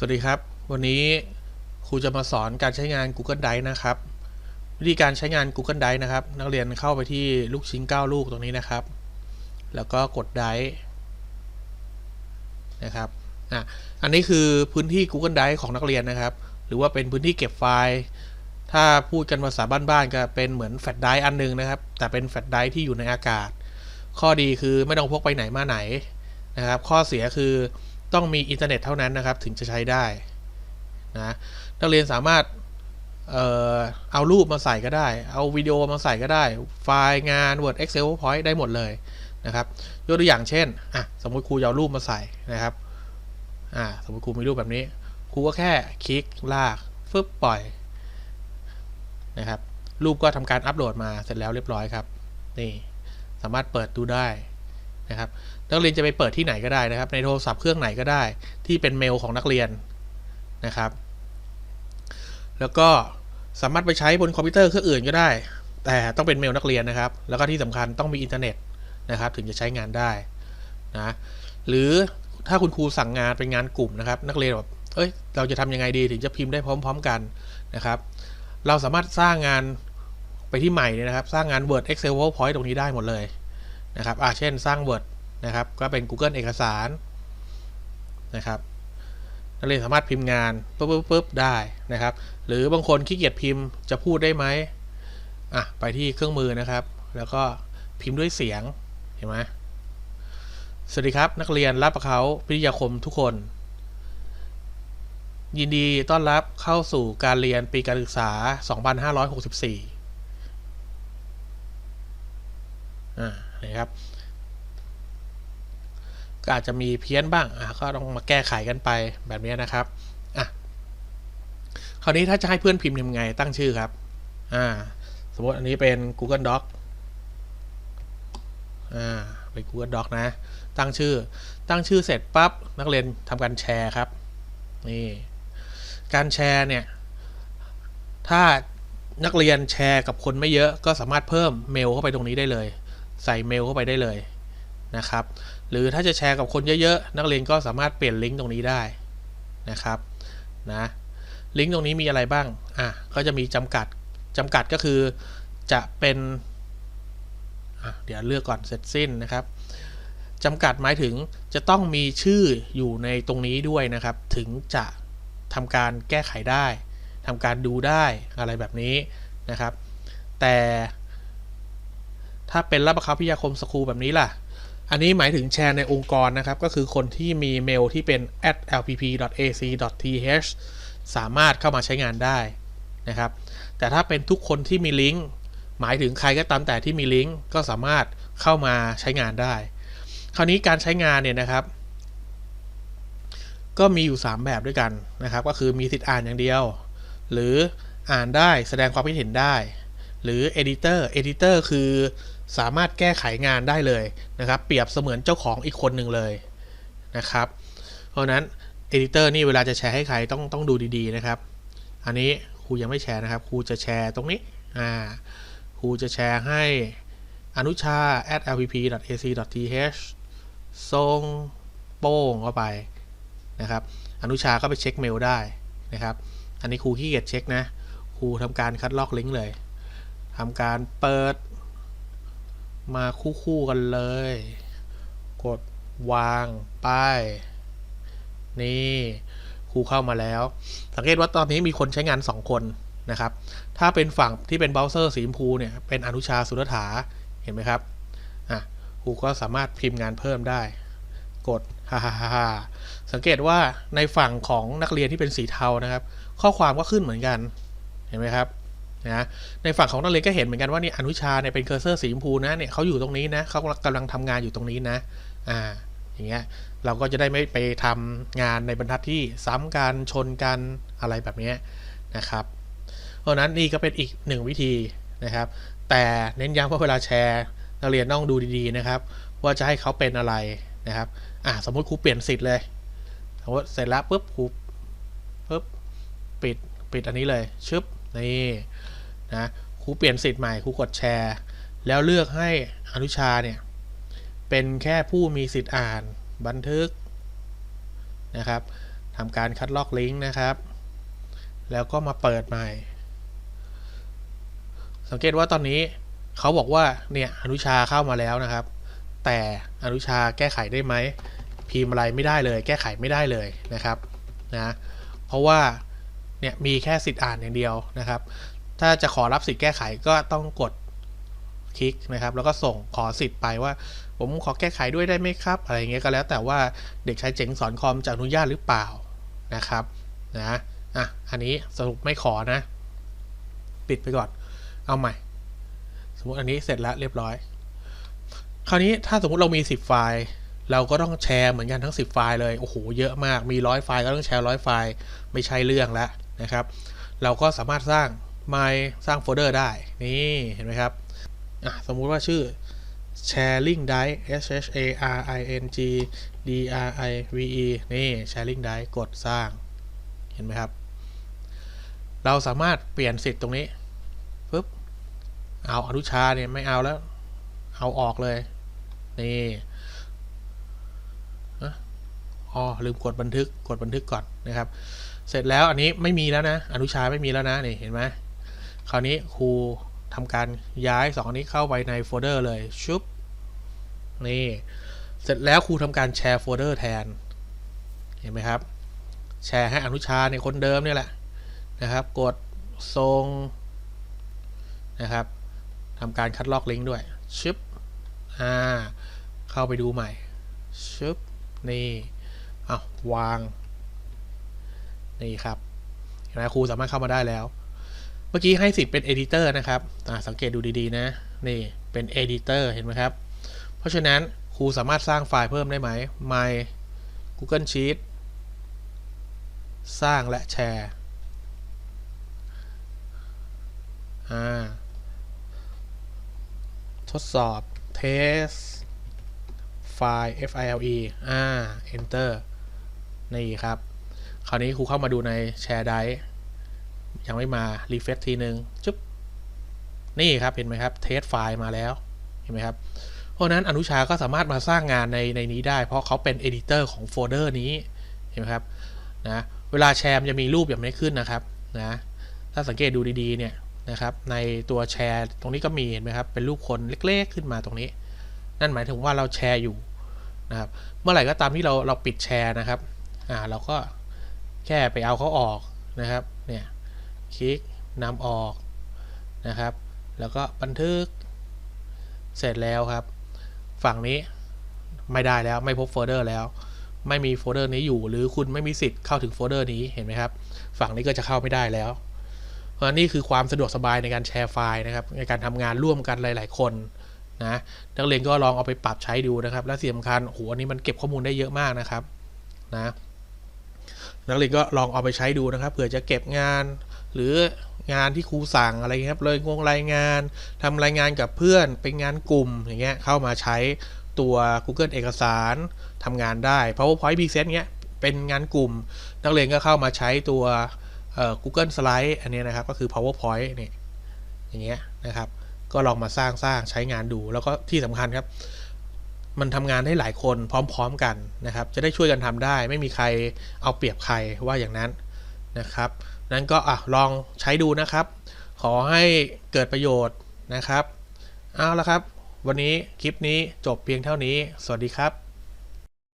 สวัสดีครับ วันนี้ครูจะมาสอนการใช้งาน Google Drive นะครับ วิธีการใช้งาน Google Drive นะครับ นักเรียนเข้าไปที่ลูกชิ้น 9 ลูกตรงนี้นะครับ แล้วก็กด Drive นะครับอะอันนี้คือพื้นที่ Google Drive ของนักเรียนนะครับ หรือว่าเป็นพื้นที่เก็บไฟล์ ถ้าพูดกันภาษาบ้านๆก็เป็นเหมือนแฟลชไดรฟ์อันหนึงนะครับ แต่เป็นแฟลชไดรฟ์ที่อยู่ในอากาศ ข้อดีคือไม่ต้องพกไปไหนมาไหนนะครับ ข้อเสียคือ ต้องมีอินเทอร์เน็ตเท่านั้นนะครับ ถึงจะใช้ได้นะนักเรียนสามารถเอ่อเอารูปมาใส่ก็ได้ เอาวิดีโอมาใส่ก็ได้ ไฟล์งาน Word Excel PowerPoint ได้หมดเลยนะครับ ยกตัวอย่างเช่นอะสมมติครูเอารูปมาใส่นะครับอ่าสมมติครูมีรูปแบบนี้ ครูก็แค่คลิกลากฟึบปล่อยนะครับ รูปก็ทำการอัปโหลดมาเสร็จแล้วเรียบร้อยครับ นี่ สามารถเปิดดูได้ นะครับนักเรียนจะไปเปิดที่ไหนก็ได้นะครับ ในโทรศัพท์เครื่องไหนก็ได้ ที่เป็นเมลของนักเรียนนะครับ แล้วก็สามารถไปใช้บนคอมพิวเตอร์เครื่องอื่นก็ได้ แต่ต้องเป็นเมลนักเรียนนะครับ แล้วก็ที่สำคัญต้องมีอินเทอร์เน็ตนะครับ ถึงจะใช้งานได้นะหรือถ้าคุณครูสั่งงานเป็นงานกลุ่มนะครับ นักเรียนแบบเอ้ยเราจะทำยังไงดีถึงจะพิมพ์ได้พร้อม ๆ กันนะครับ เราสามารถสร้างงานไปที่ใหม่เนี่ยนะครับ สร้างงาน Word Excel PowerPoint ตรงนี้ได้หมดเลย นะครับอ่าเช่นสร้าง Word นะครับ ก็เป็น Google เอกสารนะครับนักเรียนสามารถพิมพ์งานปุ๊บปุ๊บปุ๊บได้นะครับ หรือบางคนขี้เกียจพิมพ์จะพูดได้ไหมอะไปที่เครื่องมือนะครับ แล้วก็พิมพ์ด้วยเสียงเห็นไหมสวัสดีครับ นักเรียนรับประเขาพิทยาคมทุกคน ยินดีต้อนรับเข้าสู่การเรียนปีการศึกษา 2564อ่า นะครับก็อาจจะมีเพี้ยนบ้างอะก็ต้องมาแก้ไขกันไปแบบนี้นะครับอะคราวนี้ถ้าจะให้เพื่อนพิมพ์ทำไงตั้งชื่อครับอ่าสมมติอันนี้เป็น Google Doc อ่าเป็น Google Doc นะ ตั้งชื่อ ตั้งชื่อเสร็จปั๊บนักเรียนทำการแชร์ครับนี่การแชร์เนี่ย ถ้านักเรียนแชร์กับคนไม่เยอะก็สามารถเพิ่มเมลเข้าไปตรงนี้ได้เลย ใส่เมลเข้าไปได้เลยนะครับ หรือถ้าจะแชร์กับคนเยอะๆ นักเรียนก็สามารถเปลี่ยนลิงก์ตรงนี้ได้นะครับนะลิงก์ตรงนี้มีอะไรบ้างอะก็จะมีจำกัดจำกัดก็คือจะเป็นเดี๋ยวเลือกก่อนเสร็จสิ้นนะครับจำกัดหมายถึงจะต้องมีชื่ออยู่ในตรงนี้ด้วยนะครับ ถึงจะทำการแก้ไขได้ทำการดูได้อะไรแบบนี้นะครับ แต่ ถ้าเป็นรับประคับพิยาคมสคูแบบนี้ล่ะ อันนี้หมายถึงแชร์ในองค์กรนะครับ ก็คือคนที่มีเมลที่เป็น @lpp.ac.th สามารถเข้ามาใช้งานได้นะครับ แต่ถ้าเป็นทุกคนที่มีลิงก์หมายถึงใครก็ตามแต่ที่มีลิงก์ก็สามารถเข้ามาใช้งานได้ คราวนี้การใช้งานเนี่ยนะครับ ก็มีอยู่ 3 แบบด้วยกันนะครับ ก็คือมีสิทธิ์อ่านอย่างเดียว หรืออ่านได้แสดงความคิดเห็นได้ หรือ editor editor คือสามารถแก้ไขงานได้เลยนะครับ เปรียบเสมือนเจ้าของอีกคนหนึ่งเลยนะครับ เพราะนั้น editor นี่เวลาจะแชร์ให้ใครต้องต้องดูดีๆนะครับ อันนี้ครูยังไม่แชร์นะครับครูจะแชร์ตรงนี้อ่าครูจะแชร์ให้อนุชา at lpp.ac.th ส่งโป้งเข้าไปนะครับ อนุชาก็ไปเช็คเมลได้นะครับ อันนี้ครูขี้เกียจเช็คนะ ครูทำการคัดลอกลิงก์เลย ทำการเปิด มาคู่ๆกันเลย กดวางป้าย นี่ครูเข้ามาแล้ว สังเกตว่าตอนนี้มีคนใช้งาน 2 คนนะครับ ถ้าเป็นฝั่งที่เป็นเบราว์เซอร์สีชมพูเนี่ย เป็นอนุชาสุรถา เห็นไหมครับ อะ ครูก็สามารถพิมพ์งานเพิ่มได้ กดฮ่าฮ่าฮ่าสังเกตว่าในฝั่งของนักเรียนที่เป็นสีเทานะครับ ข้อความก็ขึ้นเหมือนกัน เห็นไหมครับ นะในฝั่งของนักเรียนก็เห็นเหมือนกันว่านี่อนุชาเนี่ยเป็นเคอร์เซอร์สีชมพูนะเนี่ยเขาอยู่ตรงนี้นะเขากำลังทำงานอยู่ตรงนี้นะอ่าอย่างเงี้ยเราก็จะได้ไม่ไปทำงานในบรรทัดที่ซ้ำกันชนกันอะไรแบบนี้นะครับ เพราะนั้นนี่ก็เป็นอีกหนึ่งวิธีนะครับ แต่เน้นย้ำว่าเวลาแชร์นักเรียนต้องดูดีๆนะครับ ว่าจะให้เขาเป็นอะไรนะครับอ่าสมมติครูเปลี่ยนสิทธิ์เลยสมมติเสร็จแล้วปุ๊บครูปุ๊บปิดปิดอันนี้เลยชึบ นี่นะครูเปลี่ยนสิทธิ์ใหม่ครูกดแชร์ แล้วเลือกให้อนุชาเนี่ยเป็นแค่ผู้มีสิทธิ์อ่านบันทึกนะครับทำการคัดลอกลิงก์นะครับ แล้วก็มาเปิดใหม่ สังเกตว่าตอนนี้เขาบอกว่าเนี่ยอนุชาเข้ามาแล้วนะครับ แต่อนุชาแก้ไขได้ไหมพิมพ์อะไรไม่ได้เลย แก้ไขไม่ได้เลยนะครับนะเพราะว่า เนี่ยมีแค่สิทธิ์อ่านอย่างเดียวนะครับ ถ้าจะขอรับสิทธิ์แก้ไขก็ต้องกดคลิกนะครับ แล้วก็ส่งขอสิทธิ์ไปว่า ผมขอแก้ไขด้วยได้ไหมครับ อะไรเงี้ยก็แล้วแต่ว่าเด็กชายเจ๋งสอนคอมจะอนุญาตหรือเปล่านะครับนะอะอันนี้สรุปไม่ขอนะ ปิดไปก่อน เอาใหม่ สมมติอันนี้เสร็จแล้วเรียบร้อย คราวนี้ถ้าสมมติเรามี 10 ไฟล์ เราก็ต้องแชร์เหมือนกันทั้ง 10 ไฟล์เลย โอ้โห เยอะมาก มีร้อยไฟล์ก็ต้องแชร์ร้อยไฟล์ ไม่ใช่เรื่องแล้ว นะครับ เราก็สามารถสร้าง My สร้างโฟลเดอร์ได้ นี่เห็นไหมครับ สมมุติว่าชื่อ sharing drive s h a r i n g d r i v e นี่ sharing drive กดสร้าง เห็นไหมครับ เราสามารถเปลี่ยนสิทธิ์ตรงนี้ปุ๊บ เอาอนุชาเนี่ยไม่เอาแล้ว เอาออกเลย นี่อะอ๋อลืมกดบันทึก กดบันทึกก่อนนะครับ เสร็จแล้วอันนี้ไม่มีแล้วนะ อนุชาไม่มีแล้วนะนี่เห็นไหมคราวนี้ครูทำการย้ายสองอันนี้เข้าไปในโฟลเดอร์เลยชุบนี่เสร็จแล้วครูทำการแชร์โฟลเดอร์แทน เห็นไหมครับ แชร์ให้อนุชาในคนเดิมเนี่ยแหละนะครับ กดทรงนะครับทำการคัดลอกลิงก์ด้วยชึบอ่าเข้าไปดูใหม่ชึบนี่เอาวาง นี่ครับเห็นไหมครูสามารถเข้ามาได้แล้ว เมื่อกี้ให้สิทธิ์เป็น editor นะครับสังเกตดูดีๆนะนี่เป็น editor เห็นไหมครับ เพราะฉะนั้นครูสามารถสร้างไฟล์เพิ่มได้ไหม my google sheet สร้างและแชร์ทดสอบ test ไฟล์ file อ่า enter นี่ครับ คราวนี้ครูเข้ามาดูในแชร์ไดยังไม่มา refresh ทีหนึ่งจุ๊บนี่ครับเห็นไหมครับเทสไฟล์มาแล้วเห็นไหมครับเพราะนั้นอนุชาก็สามารถมาสร้างงานในในนี้ได้ เพราะเขาเป็น editor ของโฟลเดอร์นี้เห็นไหมครับนะเวลาแชร์จะมีรูปแบบนี้ขึ้นนะครับนะถ้าสังเกตดูดีๆเนี่ยนะครับในตัวแชร์ตรงนี้ก็มีเห็นไหมครับเป็นรูปคนเล็กๆขึ้นมาตรงนี้ นั่นหมายถึงว่าเราแชร์อยู่นะครับเมื่อไหร่ก็ตามที่เราเราปิดแชร์นะครับอ่าเราก็ แค่ไปเอาเขาออกนะครับเนี่ยคลิกนำออกนะครับ แล้วก็บันทึกเสร็จแล้วครับ ฝั่งนี้ไม่ได้แล้วไม่พบโฟลเดอร์แล้ว ไม่มีโฟลเดอร์นี้อยู่ หรือคุณไม่มีสิทธิ์เข้าถึงโฟลเดอร์นี้เห็นไหมครับ ฝั่งนี้ก็จะเข้าไม่ได้แล้ว เพราะนี่คือความสะดวกสบายในการแชร์ไฟล์นะครับ ในการทำงานร่วมกันหลาย ๆ คนนะนักเรียนก็ลองเอาไปปรับใช้ดูนะครับ และสิ่งสำคัญโหอันนี้มันเก็บข้อมูลได้เยอะมากนะครับนะ นักเรียนก็ลองเอาไปใช้ดูนะครับเผื่อจะเก็บงาน หรืองานที่ครูสั่งอะไรครับเลยงงรายงานทำรายงานกับเพื่อนเป็นงานกลุ่มอย่างเงี้ยเข้ามาใช้ตัว Google เอกสารทำงานได้ PowerPoint Present เงี้ยเป็นงานกลุ่ม นักเรียนก็เข้ามาใช้ตัว Google Slide อันนี้นะครับก็คือ PowerPoint เนี่ยอย่างเงี้ยนะครับ ก็ลองมาสร้างสร้างใช้งานดู แล้วก็ที่สำคัญครับ มันทำงานได้หลายคนพร้อมๆกันนะครับ จะได้ช่วยกันทำได้ ไม่มีใครเอาเปรียบใครว่าอย่างนั้นนะครับ นั้นก็อะลองใช้ดูนะครับ ขอให้เกิดประโยชน์นะครับ เอาละครับ วันนี้คลิปนี้จบเพียงเท่านี้ สวัสดีครับ